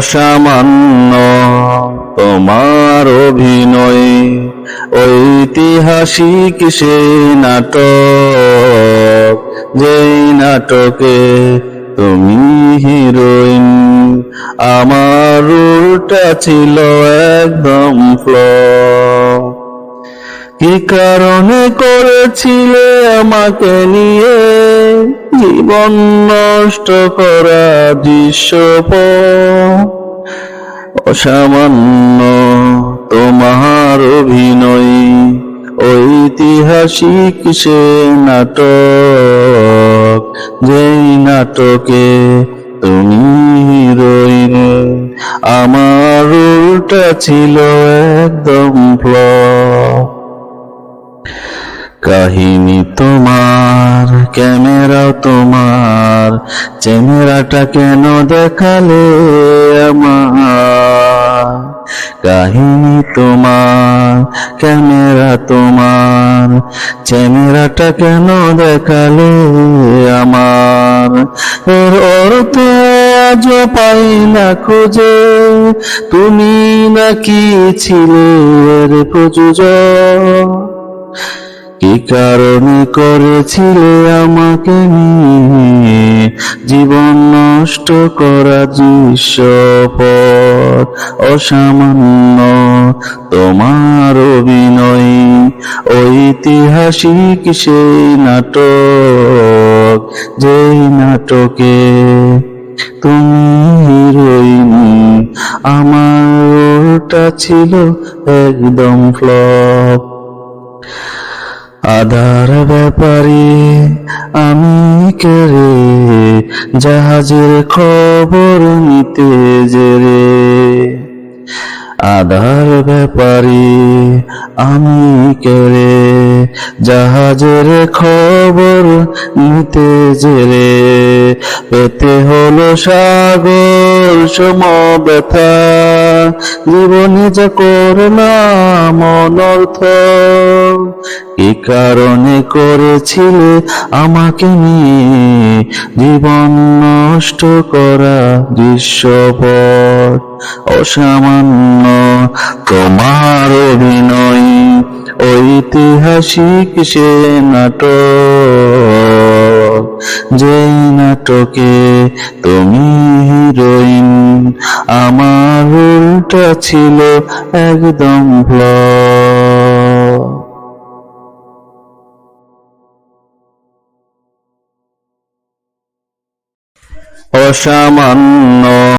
অসামান্য তোমার অভিনয়, ঐতিহাসিক সে নাটক, যেই নাটকে তুমি হিরোইন, আমার উল্টা ছিল একদম ফ্ল কি কারণে করেছিলে আমাকে নিয়ে? জীবন নষ্ট করা দৃশ্যপ অসামান্য তোমার অভিনয়, ঐতিহাসিক সে নাটক, যেই নাটকে তুমি হিরোইন। আমার উল্টা ছিল একদম ফ্লপ কাহিনী তোমার ক্যামেরা তোমার ক্যামেরাটা কেন দেখালে আমার? কাহিনী তোমার, ক্যামেরা তোমার ক্যামেরাটা কেন দেখালে আমার? এর অর্থ আজ পাই না খুঁজে, তুমি নাকি ছিলে এর প্রযোজক? কারণে করেছিলে আমাকে নিয়ে। জীবন নষ্ট করা দৃশ্যপট অসামান্য। তোমার অভিনয় ঐতিহাসিক সেই নাটক, যেই নাটকে তুমি হিরোইন। আমার ছিল একদম ফ্লপ। আধার ব্যাপারে আমি কেরে জাহাজের খবর নিতে জেরে আধার ব্যাপারে আমি কেড়ে জাহাজের খবর নিতে জেরে, পেতে হলো সাগর সম ব্যথা জীবনে যা করলাম অনর্থ কি কারণে করেছিলে আমাকে নিয়ে জীবন নষ্ট করা দৃশ্যপট, অসামান্য তোমার অভিনয়, ঐতিহাসিক সে নাটক। যেই নাটকে তুমি হিরোইন, আমার উল্টা ছিল একদম ফ্লপ অসামান্য